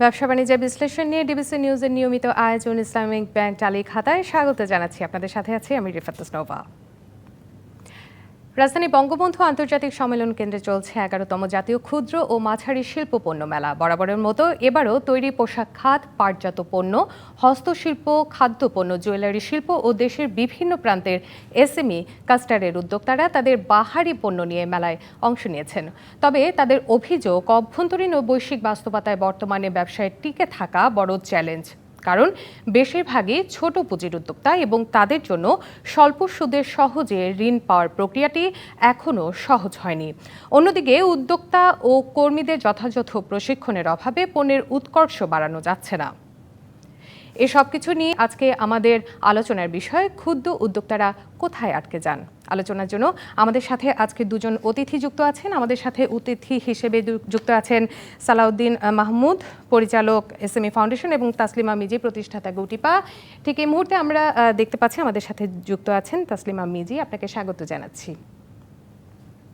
ব্যবসা বাণিজ্যের বিশ্লেষণ নিয়ে ডিবিসি নিউজের নিয়মিত আয়োজন ইসলামিক ব্যাংক টালি খাতায় স্বাগত জানাচ্ছি। আপনাদের সাথে আছি আমি রিফাত রাজধানী বঙ্গবন্ধু আন্তর্জাতিক সম্মেলন কেন্দ্রে চলছে এগারোতম জাতীয় ক্ষুদ্র ও মাঝারি শিল্প পণ্য মেলা। বরাবরের মতো এবারও তৈরি পোশাক খাত পাটজাত পণ্য, হস্তশিল্প খাদ্যপণ্য জুয়েলারি শিল্প ও দেশের বিভিন্ন প্রান্তের এসএমই, কাস্টারের উদ্যোক্তারা তাদের বাহারি পণ্য নিয়ে মেলায় অংশ নিয়েছেন। তবে তাদের অভিযোগ, অভ্যন্তরীণ ও বৈশ্বিক বাস্তবতায় বর্তমানে ব্যবসায় টিকে থাকা বড় চ্যালেঞ্জ। কারণ বেশিরভাগই ছোট পুঁজির উদ্যোক্তা এবং তাদের জন্য স্বল্প সুদের সহজে ঋণ পাওয়ার প্রক্রিয়াটি এখনও সহজ হয়নি। অন্যদিকে উদ্যোক্তা ও কর্মীদের যথাযথ প্রশিক্ষণের অভাবে পণ্যের উৎকর্ষ বাড়ানো যাচ্ছে না। এসব কিছু নিয়ে আজকে আমাদের আলোচনার বিষয়, ক্ষুদ্র উদ্যোক্তারা কোথায় আটকে যান? আলোচনার জন্য আমাদের সাথে আজকে দুজন অতিথি যুক্ত আছেন। আমাদের সাথে অতিথি হিসেবে যুক্ত আছেন সালাউদ্দিন মাহমুদ, পরিচালক এসএমই ফাউন্ডেশন এবং তাসলিমা মিজি, প্রতিষ্ঠাতা গুটিপা। ঠিক এই মুহূর্তে আমরা দেখতে পাচ্ছি আমাদের সাথে যুক্ত আছেন তাসলিমা মিজি। আপনাকে স্বাগত জানাচ্ছি।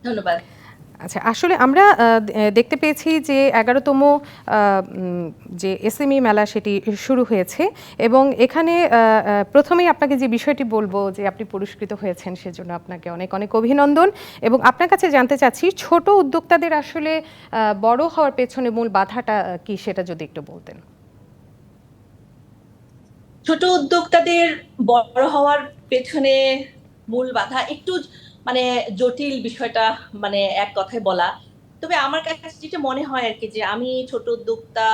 ধন্যবাদ। আচ্ছা আসলে আমরা দেখতে পেয়েছি যে এগারোতম যে এসএমই মেলা সেটি শুরু হয়েছে এবং এখানে প্রথমেই আপনাকে যে বিষয়টি বলব যে আপনি পুরস্কৃত হয়েছেন সেজন্য আপনাকে অনেক অনেক অভিনন্দন এবং আপনার কাছে জানতে চাচ্ছি ছোট উদ্যোক্তাদের আসলে বড় হওয়ার পেছনে মূল বাধাটা কি সেটা যদি একটু বলতেন। ছোট উদ্যোক্তাদের বড় হওয়ার পেছনে মূল বাধা একটু মানে জটিল বিষয়টা মানে এক কথায় বলা। তবে আমার কাছে যেটা মনে হয় আর কি যে আমি ছোট উদ্যোক্তা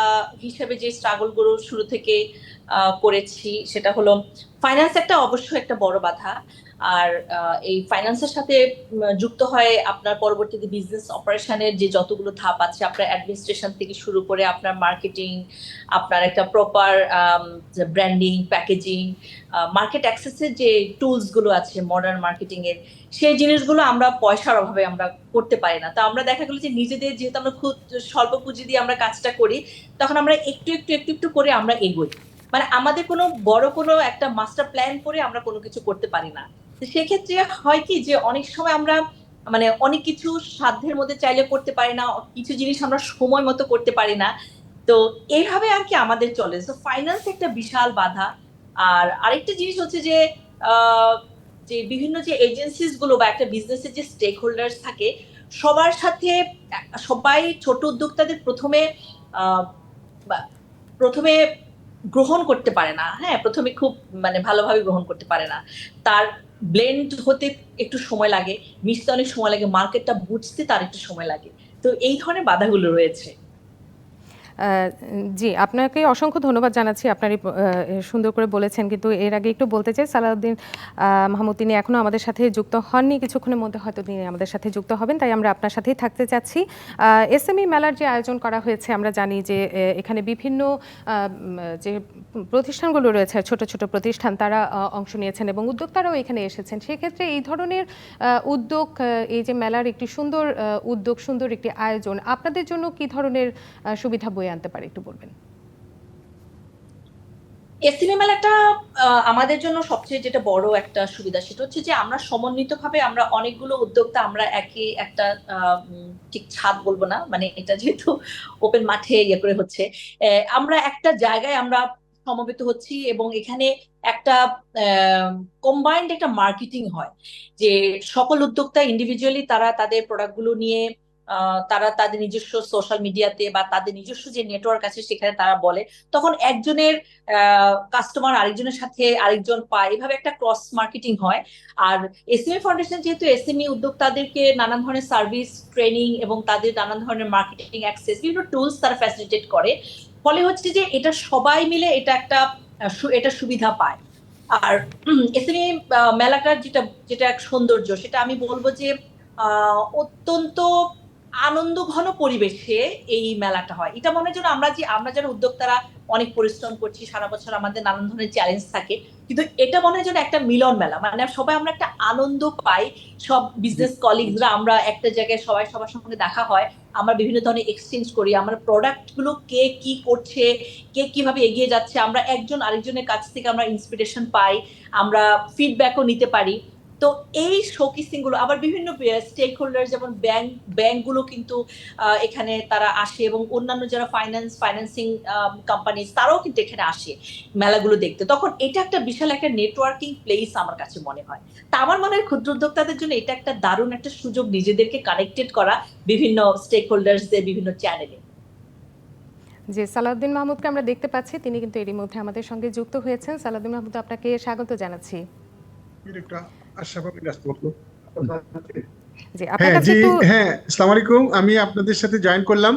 হিসেবে যে স্ট্রাগলগুলো শুরু থেকে করেছি, সেটা হলো ফাইন্যান্স একটা অবশ্যই একটা বড় বাধা। আর এই ফাইন্যান্সের সাথে যুক্ত হয় আপনার পরবর্তীতে বিজনেস অপারেশনের যে যতগুলো ধাপ আছে, আপনার অ্যাডমিনিস্ট্রেশন থেকে শুরু করে আপনার মার্কেটিং আপনার একটা প্রপার ব্র্যান্ডিং প্যাকেজিং মার্কেট অ্যাক্সেসের যে টুলসগুলো আছে মডার্ন মার্কেটিং এর, সেই জিনিসগুলো আমরা পয়সার অভাবে আমরা করতে পারি না। তো আমরা দেখা গেলো যে নিজেদের যেহেতু আমরা খুব স্বল্প পুঁজি দিয়ে আমরা কাজটা করি, তখন আমরা একটু একটু একটু একটু করে আমরা এগোই। মানে আমাদের কোনো বড় কোনো একটা মাস্টার প্ল্যান করে আমরা কোনো কিছু করতে পারি না। সেক্ষেত্রে হয় কি যে অনেক সময় আমরা মানে অনেক কিছু সাধ্যের মধ্যে চাইলে করতে পারি না, কিছু জিনিস আমরা সময় মতো করতে পারি না। তো এইভাবে আর কি আমাদের চলে। তো ফাইন্যান্স একটা বিশাল বাধা। আর আরেকটা জিনিস হচ্ছে যে যে বিভিন্ন যে এজেন্সিসগুলো বা একটা বিজনেসের যে স্টেক হোল্ডার্স থাকে, সবার সাথে সবাই ছোট উদ্যোক্তাদের প্রথমে প্রথমে গ্রহণ করতে পারে না। হ্যাঁ প্রথমে খুব মানে ভালোভাবে গ্রহণ করতে পারে না। তার ব্লেন্ড হতে একটু সময় লাগে মিশতে অনেক সময় লাগে মার্কেটটা বুঝতে তার একটু সময় লাগে। তো এই ধরনের বাধাগুলো রয়েছে। জি, আপনাকে অসংখ্য ধন্যবাদ জানাচ্ছি। আপনার সুন্দর করে বলেছেন। কিন্তু এর আগে একটু বলতে চাই, সালাউদ্দিন মাহমুদ, তিনি এখনও আমাদের সাথে যুক্ত হননি। কিছুক্ষণের মধ্যে হয়তো তিনি আমাদের সাথে যুক্ত হবেন, তাই আমরা আপনার সাথেই থাকতে চাচ্ছি। এসএমই মেলার যে আয়োজন করা হয়েছে, আমরা জানি যে এখানে বিভিন্ন যে প্রতিষ্ঠানগুলো রয়েছে, ছোট ছোট প্রতিষ্ঠান, তারা অংশ নিয়েছেন এবং উদ্যোক্তারাও এখানে এসেছেন। সেক্ষেত্রে এই ধরনের উদ্যোগ এই যে মেলার একটি সুন্দর উদ্যোগ, সুন্দর একটি আয়োজন, আপনাদের জন্য কি ধরনের সুবিধা বয়ে আনতে পারে, একটু বলবেন। এসিমি মেলাটা আমাদের জন্য সবচেয়ে যেটা বড় একটা সুবিধা, সেটা হচ্ছে যে আমরা সমন্বিতভাবে আমরা অনেকগুলো উদ্যোক্তা আমরা একই একটা ঠিক ছাদ বলব না মানে এটা যেহেতু ওপেন মাঠে ইয়ে করে হচ্ছে আমরা একটা জায়গায় আমরা সমবেত হচ্ছি এবং এখানে একটা কম্বাইন্ড একটা মার্কেটিং হয়, যে সকল উদ্যোক্তা ইন্ডিভিজুয়ালি তারা তাদের প্রোডাক্টগুলো নিয়ে তারা তাদের নিজস্ব সোশ্যাল মিডিয়াতে বা তাদের নিজস্ব যে নেটওয়ার্ক আছে সেখানে তারা বলে। তখন একজনের কাস্টমার আরেকজনের সাথে আরেকজন পায়। এভাবে একটা ক্রস মার্কেটিং হয়। আর এসএমই ফাউন্ডেশন যেহেতু এসএমই উদ্যোক্তাদেরকে নানান ধরনের সার্ভিস ট্রেনিং এবং তাদের নানান ধরনের মার্কেটিং অ্যাক্সেস বিভিন্ন টুলস তারা ফ্যাসিলিটেট করে। ফলে হচ্ছে যে এটা সবাই মিলে এটা একটা এটা সুবিধা পায়। আর এসএমই মেলাটার যেটা যেটা এক সৌন্দর্য, সেটা আমি বলব যে অত্যন্ত আনন্দ ঘন পরিবেশে এই মেলাটা হয়। এটা মনে হয় আমরা যে, আমরা যারা উদ্যোক্তারা অনেক পরিশ্রম করছি, সারা বছর আমাদের নানান ধরনের চ্যালেঞ্জ থাকে, কিন্তু এটা মনে হয় যেন একটা মিলন মেলা। মানে সবাই আমরা একটা আনন্দ পাই, সব বিজনেস কলিগসরা আমরা একটা জায়গায় সবাই সবার সঙ্গে দেখা হয়, আমরা বিভিন্ন ধরনের এক্সচেঞ্জ করি, আমরা প্রোডাক্টগুলো কে কি করছে, কে কীভাবে এগিয়ে যাচ্ছে, আমরা একজন আরেকজনের কাছ থেকে আমরা ইন্সপিরেশন পাই, আমরা ফিডব্যাকও নিতে পারি। তো এই শোকেসিংগুলো আবার বিভিন্ন স্টেক হোল্ডার যেমন ব্যাংক ব্যাংকগুলো কিন্তু আহ, এখানে তারা আসে এবং অন্যান্য যারা ফাইন্যান্স ফাইন্যান্সিং কোম্পানি তারাও কিন্তু এখানে আসে মেলাগুলো দেখতে। তখন এটা একটা বিশাল একটা নেটওয়ার্কিং প্লেস আমার কাছে মনে হয়। তা আমার মনে হয় ক্ষুদ্র উদ্যোক্তাদের জন্য এটা একটা দারুণ একটা সুযোগ নিজেদেরকে কানেক্টেড করা বিভিন্ন স্টেক হোল্ডার্সদের বিভিন্ন চ্যানেলে যে সালাউদ্দিন মাহমুদকে আমরা দেখতে পাচ্ছি। তিনি কিন্তু এরই মধ্যে আমাদের সঙ্গে যুক্ত হয়েছেন। সালাউদ্দিন মাহমুদ আপনাকে স্বাগত জানাচ্ছি। হ্যাঁ কাছে জি হ্যাঁ আসসালামু আলাইকুম। আমি আপনাদের সাথে জয়েন করলাম।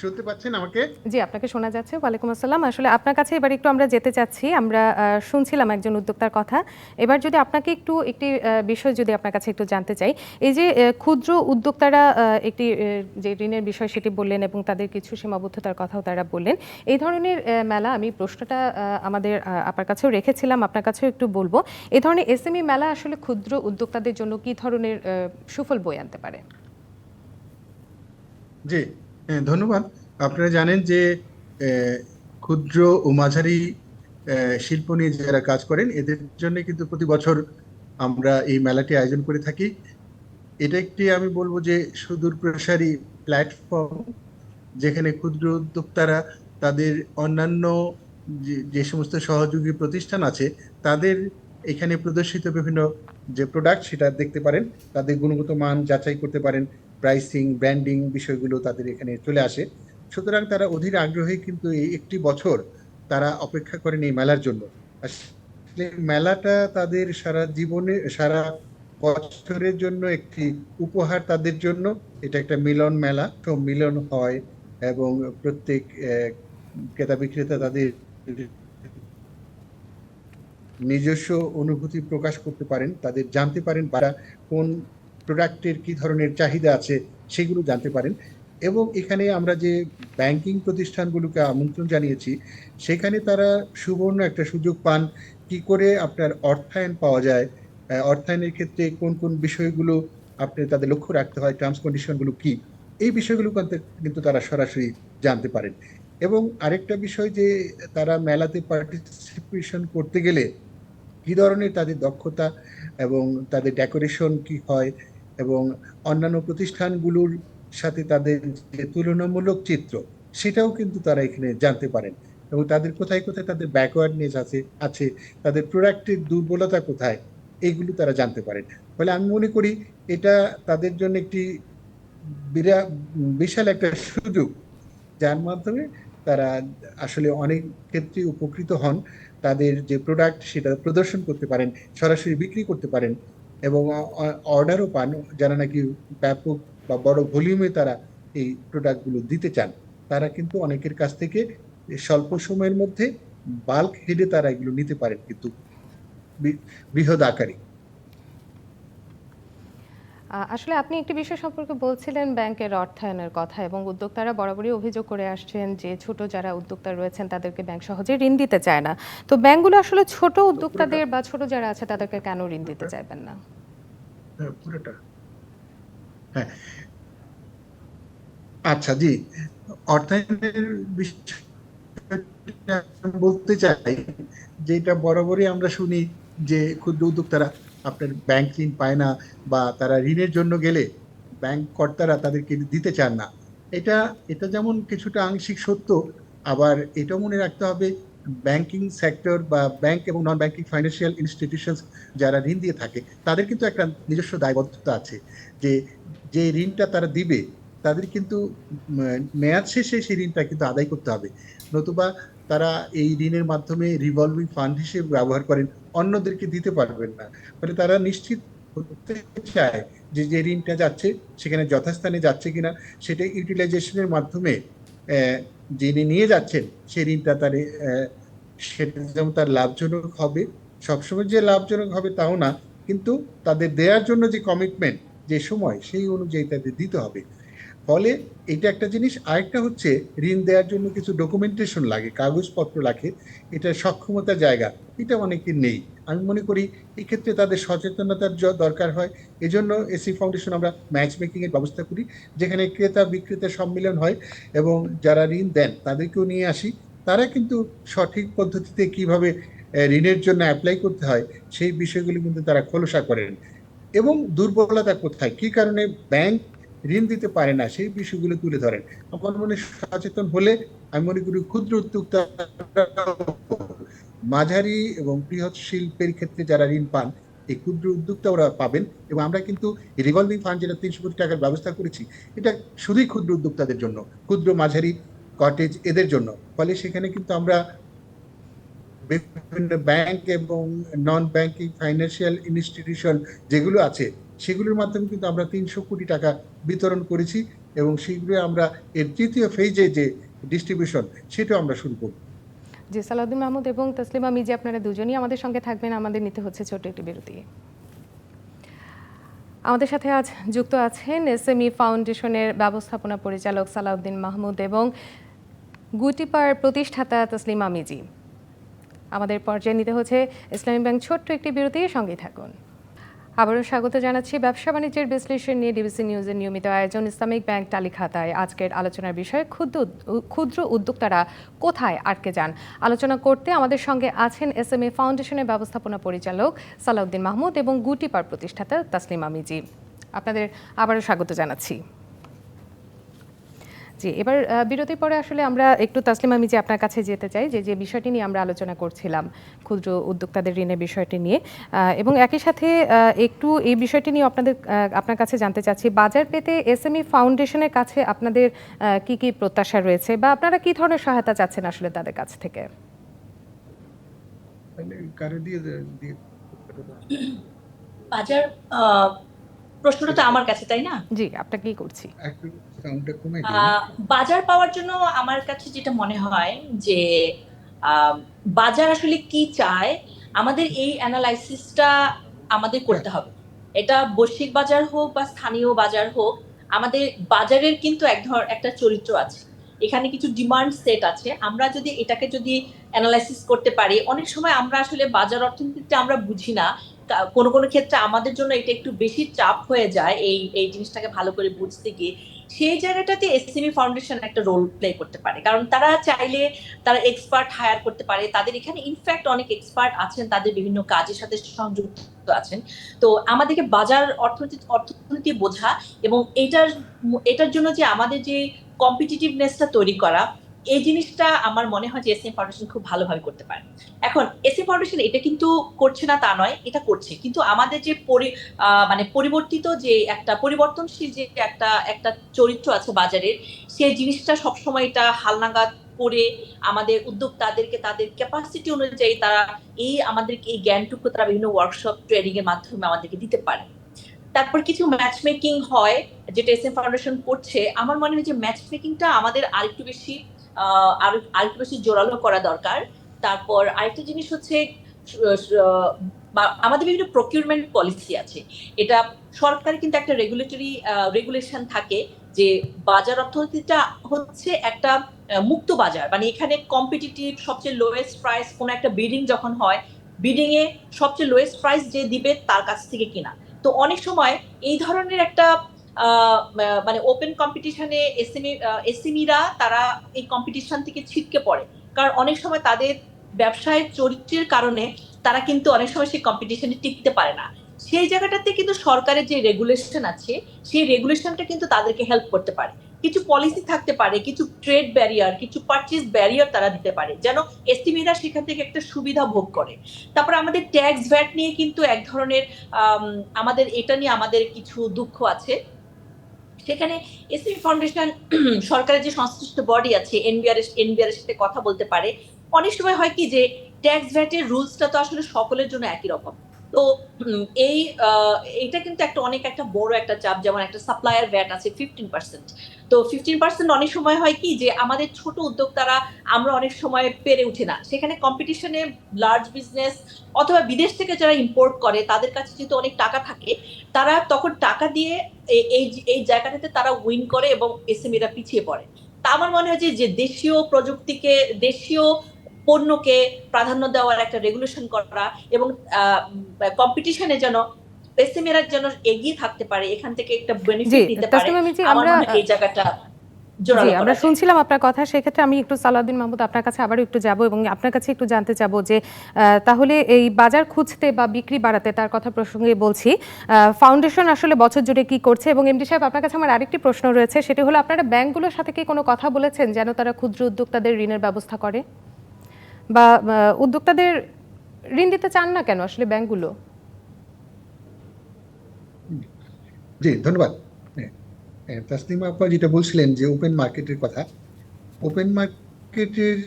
শুনতে পাচ্ছেন আমাকে? জি আপনাকে শোনা যাচ্ছে। ওয়ালাইকুম আসসালাম। আসলে আপনার কাছে এবার একটু আমরা যেতে চাচ্ছি। আমরা শুনছিলাম একজন উদ্যোক্তার কথা। এবার যদি আপনাকে একটু একটি বিষয় যদি আপনার কাছে একটু জানতে চাই এই যে ক্ষুদ্র উদ্যোক্তারা একটি যে ঋণের বিষয় সেটি বললেন এবং তাদের কিছু সীমাবদ্ধতার কথাও তারা বললেন এই ধরনের মেলা আমি প্রশ্নটা আমাদের আপনার কাছেও রেখেছিলাম। আপনার কাছেও একটু বলব। এই ধরনের এসএমই মেলা আসলে ক্ষুদ্র উদ্যোক্তাদের জন্য কি ধরনের সুফল বয়ে আনতে পারে? জি। ধন্যবাদ। আপনারা জানেন যে ক্ষুদ্র ও মাঝারি শিল্প নিয়ে যারা কাজ করেন, এদের জন্য কিন্তু প্রতি বছর আমরা এই মেলাটি আয়োজন করে থাকি। এটা একটি আমি বলব যে, সুদূর প্রসারী প্ল্যাটফর্ম যেখানে ক্ষুদ্র উদ্যোক্তারা তাদের অন্যান্য যে যে সমস্ত সহযোগী প্রতিষ্ঠান আছে, তাদের এখানে প্রদর্শিত বিভিন্ন যে প্রোডাক্ট সেটা দেখতে পারেন। তাদের গুণগত মান যাচাই করতে পারেন। প্রাইসিং ব্র্যান্ডিং বিষয়গুলো তাদের এখানে চলে আসে। সুতরাং তারা অধীর আগ্রহে কিন্তু এই একটি বছর তারা অপেক্ষা করেন এই মেলার জন্য। মেলাটা তাদের সারা জীবনে, সারা বছরের জন্য একটি উপহার তাদের জন্য। এটা একটা মিলন মেলা, তো মিলন হয় এবং প্রত্যেক ক্রেতা বিক্রেতা তাদের নিজস্ব অনুভূতি প্রকাশ করতে পারেন, তাদের জানতে পারেন তারা কোন প্রোডাক্টের কি ধরনের চাহিদা আছে সেগুলো জানতে পারেন। এবং এখানে আমরা যে ব্যাংকিং প্রতিষ্ঠানগুলোকে আমন্ত্রণ জানিয়েছি, সেখানে তারা সুবর্ণ একটা সুযোগ পান কি করে আপনার অর্থায়ন পাওয়া যায় অর্থায়নের ক্ষেত্রে কোন কোন বিষয়গুলো আপনি তাদের লক্ষ্য রাখতে হয় টার্মস কন্ডিশনগুলো কি, এই বিষয়গুলো কিন্তু- তারা সরাসরি জানতে পারেন। এবং আরেকটা বিষয় যে তারা মেলাতে পার্টিসিপেশন করতে গেলে কি ধরনের তাদের দক্ষতা এবং তাদের ডেকোরেশন কি হয় এবং অন্যান্য প্রতিষ্ঠানগুলোর সাথে তাদের যে তুলনামূলক চিত্র, সেটাও কিন্তু তারা এখানে জানতে পারেন। এবং তাদের কোথায় কোথায় তাদের ব্যাকওয়ার্ডনেস আছে আছে, তাদের প্রোডাক্টের দুর্বলতা কোথায়, এগুলো তারা জানতে পারেন। ফলে আমি মনে করি এটা তাদের জন্য একটি বিরা, বিশাল একটা সুযোগ, যার মাধ্যমে তারা আসলে অনেক ক্ষেত্রে উপকৃত হন, তাদের যে প্রোডাক্ট সেটা প্রদর্শন করতে পারেন, সরাসরি বিক্রি করতে পারেন। এবং অর্ডারও পান, যারা নাকি ব্যাপক বা বড় ভলিউমে তারা এই প্রোডাক্টগুলো দিতে চান। তারা কিন্তু অনেকের কাছ থেকে স্বল্প সময়ের মধ্যে বাল্ক হেডে তারা এগুলো নিতে পারেন কিন্তু বৃহৎ আকারে। আসলে আপনি একটি বিষয় সম্পর্কে বলছিলেন ব্যাংকের অর্থায়নের কথা এবং উদ্যোক্তারা বরাবরই অভিযোগ করে আসছেন যে ছোট যারা উদ্যোক্তা রয়েছেন তাদেরকে ব্যাংক সহজে ঋণ দিতে চায় না। তো ব্যাংকগুলো আসলে ছোট উদ্যোক্তাদের বা ছোট যারা আছে তাদেরকে কেন ঋণ দিতে চাইবেন না? হ্যাঁ, হ্যাঁ। আচ্ছা জি। অর্থায়নের বিষয়টা বলতে চাই যে এটা বরাবরই আমরা শুনি যে ক্ষুদ্র উদ্যোক্তারা আপনার ব্যাংক ঋণ পায় না বা তারা ঋণের জন্য গেলে ব্যাংক কর্তারা তাদেরকে দিতে চান না। এটা এটা যেমন কিছুটা আংশিক সত্য, আবার এটাও মনে রাখতে হবে ব্যাংকিং সেক্টর বা ব্যাংক এবং নন ব্যাংকিং ফাইন্যান্সিয়াল ইনস্টিটিউশনস যারা ঋণ দিয়ে থাকে, তাদের কিন্তু একটা নিজস্ব দায়বদ্ধতা আছে যে যে ঋণটা তারা দিবে, তাদের কিন্তু মেয়াদ শেষে সেই ঋণটা কিন্তু আদায় করতে হবে। নতুবা তারা এই ঋণের মাধ্যমে রিভলভিং ফান্ড হিসেবে ব্যবহার করেন অন্যদেরকে দিতে পারবেন না। ফলে তারা নিশ্চিত হতে চায় যে যে ঋণটা যাচ্ছে, সেখানে যথাস্থানে যাচ্ছে কিনা, সেটা ইউটিলাইজেশনের মাধ্যমে যিনি নিয়ে যাচ্ছেন সেই ঋণটা তার সেটা যেমন তার লাভজনক হবে, সবসময় যে লাভজনক হবে তাও না, কিন্তু তাদের দেওয়ার জন্য যে কমিটমেন্ট যে সময়, সেই অনুযায়ী তাদের দিতে হবে। ফলে এটা একটা জিনিস, আরেকটা হচ্ছে ঋণ দেওয়ার জন্য কিছু ডকুমেন্টেশন লাগে, কাগজপত্র লাগে, এটা সক্ষমতা জায়গা, এটা অনেকের নেই। আমি মনে করি এক্ষেত্রে তাদের সচেতনতার দরকার হয়। এজন্য এসি ফাউন্ডেশন আমরা ম্যাচ মেকিং এর ব্যবস্থা করি, যেখানে ক্রেতা বিক্রেতা সম্মিলন হয় এবং যারা ঋণ দেন তাদেরকেও নিয়ে আসি। তারা কিন্তু সঠিক পদ্ধতিতে কীভাবে ঋণের জন্য অ্যাপ্লাই করতে হয় সেই বিষয়গুলি কিন্তু তারা খোলসা করেন। এবং দুর্বলতা কোথায়? কি কারণে? ব্যাংক ঋণ দিতে পারে না, সেই বিষয়গুলো তুলে ধরেন। আমার মনে সচেতন হলে আমি মনে করি ক্ষুদ্র উদ্যোক্তা মাঝারি এবং বৃহৎ শিল্পের ক্ষেত্রে যারা ঋণ পান, এই ক্ষুদ্র উদ্যোক্তা ওরা পাবেন এবং আমরা কিন্তু রিভলভিং ফান্ড যেটা তিনশো কোটি টাকার ব্যবস্থা করেছি, এটা শুধুই ক্ষুদ্র উদ্যোক্তাদের জন্য, ক্ষুদ্র, মাঝারি কটেজ এদের জন্য। ফলে সেখানে কিন্তু আমরা বিভিন্ন ব্যাংক এবং নন ব্যাংকিং ফাইন্যান্সিয়াল ইনস্টিটিউশন যেগুলো আছে সেগুলোর মাধ্যমে কিন্তু আমরা তিনশো কোটি টাকা বিতরণ করেছি এবং সেগুলো আমরা এর তৃতীয় ফেজে যে ডিস্ট্রিবিউশন সেটাও আমরা শুরু করব। জি, সালাউদ্দিন মাহমুদ এবং তসলিমা মিজি আপনারা দুজনই আমাদের সঙ্গে থাকবেন। আমাদের নিতে হচ্ছে ছোট্ট একটি বিরতি। আমাদের সাথে আজ যুক্ত আছেন এসএমই ফাউন্ডেশনের ব্যবস্থাপনা পরিচালক সালাউদ্দিন মাহমুদ এবং গুটিপার প্রতিষ্ঠাতা তসলিমা মিজি আমাদের পর্যায়ে নিতে হচ্ছে ইসলামী ব্যাংক ছোট্ট একটি বিরতি সঙ্গে থাকুন। আবারও স্বাগত জানাচ্ছি ব্যবসা বাণিজ্যের বিশ্লেষণ নিয়ে ডিবিসি নিউজের নিয়মিত আয়োজন ইসলামিক ব্যাংক তালিখাতায়। আজকের আলোচনার বিষয়ে, ক্ষুদ্র ক্ষুদ্র উদ্যোক্তারা কোথায় আটকে যান? আলোচনা করতে আমাদের সঙ্গে আছেন এস এম এ ফাউন্ডেশনের ব্যবস্থাপনা পরিচালক সালাউদ্দিন মাহমুদ এবং গুটিপার প্রতিষ্ঠাতা তাসলিমা মিজি। আপনাদের আবারও স্বাগত জানাচ্ছি। জি এবার বিরতির পরে আসলে আমরা একটু তাসলিমা মিজি আপনার কাছে যেতে চাই যে যে বিষয়টি নিয়ে আমরা আলোচনা করছিলাম ক্ষুদ্র উদ্যোক্তাদের ঋণের বিষয়টি নিয়ে এবং একই সাথে একটু এই বিষয়টি নিয়ে আপনাদের আপনার কাছে জানতে চাচ্ছি বাজার পেতে এসএমই ফাউন্ডেশনের কাছে আপনাদের কি কি প্রত্যাশা রয়েছে বা আপনারা কি ধরনের সহায়তা চাচ্ছেন আসলে তাদের কাছ থেকে? বাজার প্রশ্নটা তো আমার কাছে তাই না? জি আপনাকেই করছি। একটু সাউন্ডটা কমে আহ, বাজার পাওয়ার জন্য আমার কাছে যেটা মনে হয় যে আহ, বাজার আসলে কি চায় আমাদের এই অ্যানালাইসিসটা আমাদের করতে হবে। এটা বৈশ্বিক বাজার হোক বা স্থানীয় বাজার হোক আমাদের বাজারের কিন্তু এক ধর একটা চরিত্র আছে। এখানে কিছু ডিমান্ড সেট আছে। আমরা যদি এটাকে যদি অ্যানালাইসিস করতে পারি অনেক সময় আমরা আসলে বাজার অর্থনীতিতে আমরা বুঝি না কোনো কোনো ক্ষেত্রে আমাদের জন্য এটা একটু বেশি চাপ হয়ে যায় এই এই জিনিসটাকে ভালো করে বুঝতে গিয়ে। সেই জায়গাটাতে এসএমই ফাউন্ডেশন একটা রোল প্লে করতে পারে। কারণ তারা চাইলে তারা এক্সপার্ট হায়ার করতে পারে। তাদের এখানে ইনফ্যাক্ট অনেক এক্সপার্ট আছেন, তাদের বিভিন্ন কাজের সাথে সংযুক্ত আছেন। তো আমাদেরকে বাজার অর্থনীতি অর্থনীতি বোঝা এবং এটার এটার জন্য যে আমাদের যে কম্পিটিটিভনেসটা তৈরি করা এই জিনিসটা আমার মনে হয় যে এসএম ফাউন্ডেশন খুব ভালোভাবে করতে পারে। এখন এসএম ফাউন্ডেশন এটা কিন্তু করছে না তা নয়, এটা করছে। কিন্তু আমাদের যে মানে পরিবর্তিত যে একটা, পরিবর্তনশীল যে একটা একটা চরিত্র আছে বাজারের, সেই জিনিসটা সবসময় এটা হালনাগাদ করে আমাদের উদ্যোক্তাদেরকে, তাদের ক্যাপাসিটি অনুযায়ী তারা এই আমাদেরকে, এই জ্ঞানটুকু তারা বিভিন্ন ওয়ার্কশপ ট্রেনিং এর মাধ্যমে আমাদেরকে দিতে পারে। তারপর কিছু ম্যাচ মেকিং হয়, যেটা এস এম ফাউন্ডেশন করছে। আমার মনে হয় যে ম্যাচ মেকিংটা আমাদের আরেকটু বেশি আরও, আরেকটু বেশি জোরালো করা দরকার। তারপর আরেকটা জিনিস হচ্ছে আমাদের বিভিন্ন প্রকিউরমেন্ট পলিসি আছে। এটা সরকারের কিন্তু একটা রেগুলেটরি রেগুলেশন থাকে যে বাজার অর্থনীতিটা হচ্ছে একটা মুক্ত বাজার। মানে এখানে কম্পিটিটিভ সবচেয়ে লোয়েস্ট প্রাইস কোনো একটা বিডিং যখন হয় বিডিং এ সবচেয়ে লোয়েস্ট প্রাইস যে দিবে তার কাছ থেকে কিনা। তো অনেক সময় এই ধরনের একটা মানে ওপেন কম্পিটিশনে এসএমই এসএমইরা তারা এই কম্পিটিশন থেকে ছিটকে পড়ে। কারণ অনেক সময় তাদের ব্যবসায়ের চরিত্রের কারণে তারা কিন্তু অনেক সময় সেই কম্পিটিশনে টিকতে পারে না। সেই জায়গাটাতে কিন্তু সরকারের যে রেগুলেশন আছে, সেই রেগুলেশনটা কিন্তু তাদেরকে হেল্প করতে পারে। কিছু পলিসি থাকতে পারে, কিছু ট্রেড ব্যারিয়ার কিছু পারচেজ ব্যারিয়ার তারা দিতে পারে, যেন এস্টিমেরা সেখান থেকে একটা সুবিধা ভোগ করে। তারপর আমাদের ট্যাক্স ভ্যাট নিয়ে কিন্তু এক ধরনের আমাদের এটা নিয়ে আমাদের কিছু দুঃখ আছে। সেখানে এসএমই ফাউন্ডেশন সরকারের যে সংশ্লিষ্ট বডি আছে এনবিআর এনবিআর এর সাথে কথা বলতে পারে। অনেক সময় হয় কি যে ট্যাক্স ভ্যাটের রুলসটা তো আসলে সকলের জন্য একই রকম। তো এই এইটা কিন্তু একটা অনেক একটা বড় একটা চাপ, যেমন একটা সাপ্লায়ার ভ্যাট আছে ফিফটিন পার্সেন্ট তো ফিফটিন পার্সেন্ট অনেক সময় হয় কি যে, আমাদের ছোট উদ্যোক্তারা আমরা অনেক সময় পেরে উঠে না। সেখানে কম্পিটিশনে লার্জ বিজনেস অথবা বিদেশ থেকে যারা ইম্পোর্ট করে, তাদের কাছে যেহেতু অনেক টাকা থাকে, তারা তখন টাকা দিয়ে এই এই জায়গাটাতে তারা উইন করে এবং এসএমইরা পিছিয়ে পড়ে। তা আমার মনে হয় যে দেশীয় প্রযুক্তিকে, দেশীয় পণ্যকে প্রাধান্য দেওয়ার একটা রেগুলেশন করা এবং কম্পিটিশনে যেন এসএমইরা যেন এগিয়ে থাকতে পারে এখান থেকে একটা বেনিফিট নিতে পারে আমার এই জায়গাটা জি আমরা শুনছিলাম আপনার কথা সেক্ষেত্রে আমি একটু সালাউদ্দিন মাহমুদ আপনার কাছে আবার একটু যাব এবং আপনার কাছে একটু জানতে চাবো যে তাহলে এই বাজার খুঁজতে বা বিক্রি বাড়াতে তার কথা প্রসঙ্গে বলছি ফাউন্ডেশন আসলে বছর জুড়ে কি করছে এবং এমডি সাহেব আপনার কাছে আমার আরেকটি প্রশ্ন রয়েছে সেটি হলো আপনারা ব্যাংকগুলোর সাথে কি কোনো কথা বলেছেন যেন তারা ক্ষুদ্র উদ্যোক্তাদের ঋণের ব্যবস্থা করে? বা উদ্যোক্তাদের ঋণ দিতে চান না কেন আসলে ব্যাংকগুলো? জি ধন্যবাদ। হ্যাঁ, হ্যাঁ, তাসনিমা আপা যেটা বলছিলেন যে ওপেন মার্কেটের কথা ওপেন মার্কেটের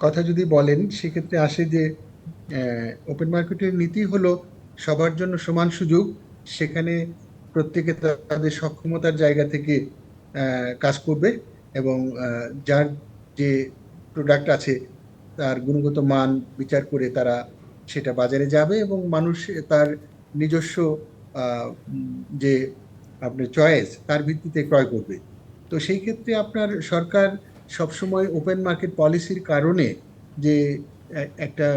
কথা যদি বলেন সেক্ষেত্রে আসে যে ওপেন মার্কেটের নীতি হলো সবার জন্য সমান সুযোগ সেখানে প্রত্যেকে তাদের সক্ষমতার জায়গা থেকে কাজ করবে এবং যার যে প্রোডাক্ট আছে, তার গুণগত মান বিচার করে তারা সেটা বাজারে যাবে এবং মানুষ তার নিজস্ব যে আপনার চয়েস তার ভিত্তিতে ক্রয় করবে। তো সেই ক্ষেত্রে আপনার সরকার সবসময় ওপেন মার্কেট পলিসির কারণে যে একটা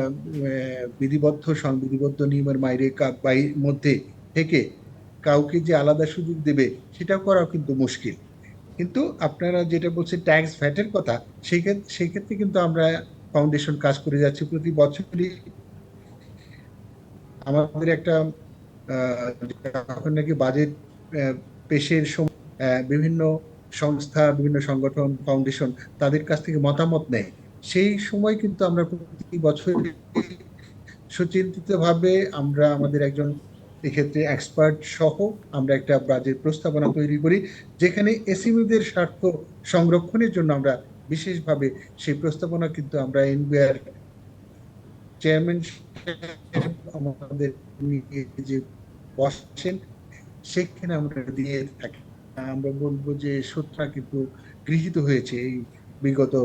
বিধিবদ্ধ, সংবিধিবদ্ধ নিয়মের বাইরে মধ্যে থেকে কাউকে যে আলাদা সুযোগ দেবে সেটা করাও কিন্তু মুশকিল। কিন্তু আপনারা যেটা বলছেন ট্যাক্স ভ্যাটের কথা, সেই ক্ষেত্রে কিন্তু আমরা ফাউন্ডেশন কাজ করে যাচ্ছি প্রতি বছরই। আমাদের একটা যখন নাকি বাজেট পেশের বিভিন্ন সংস্থা, বিভিন্ন সংগঠন ফাউন্ডেশন তাদের কাছ থেকে মতামত নেয়। সেই সময় কিন্তু আমরা প্রতি বছর সুচিন্তিত ভাবে আমরা আমাদের একজন এক্ষেত্রে এক্সপার্ট সহ আমরা একটা বাজেট প্রস্তাবনা তৈরি করি, যেখানে এসিমিদের স্বার্থ সংরক্ষণের জন্য আমরা বিশেষভাবে সেই প্রস্তাবনা কিন্তু আমরা এনবিআর চেয়ারম্যান আমাদের যে বসছেন সেখানে আমরা দিয়ে থাকি। আমরা বলব যে সূত্রা কিন্তু গৃহীত হয়েছে এই বিগত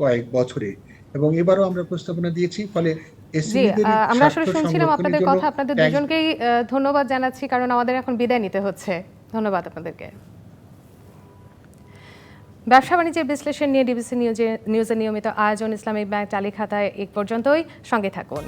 কয়েক বছরে এবং এবারও আমরা প্রস্তাবনা দিয়েছি, ফলে জি আমরা আসলে শুনছিলাম আপনাদের কথা আপনাদের দুজনকেই ধন্যবাদ জানাচ্ছি কারণ আমাদের এখন বিদায় নিতে হচ্ছে। ধন্যবাদ আপনাদেরকে। ব্যবসা বাণিজ্যের বিশ্লেষণ নিয়ে ডিবিসি নিউজে নিউজের নিয়মিত আয়োজন ইসলামিক ব্যাংক টালি খাতায় এক পর্যন্তই। সঙ্গে থাকুন।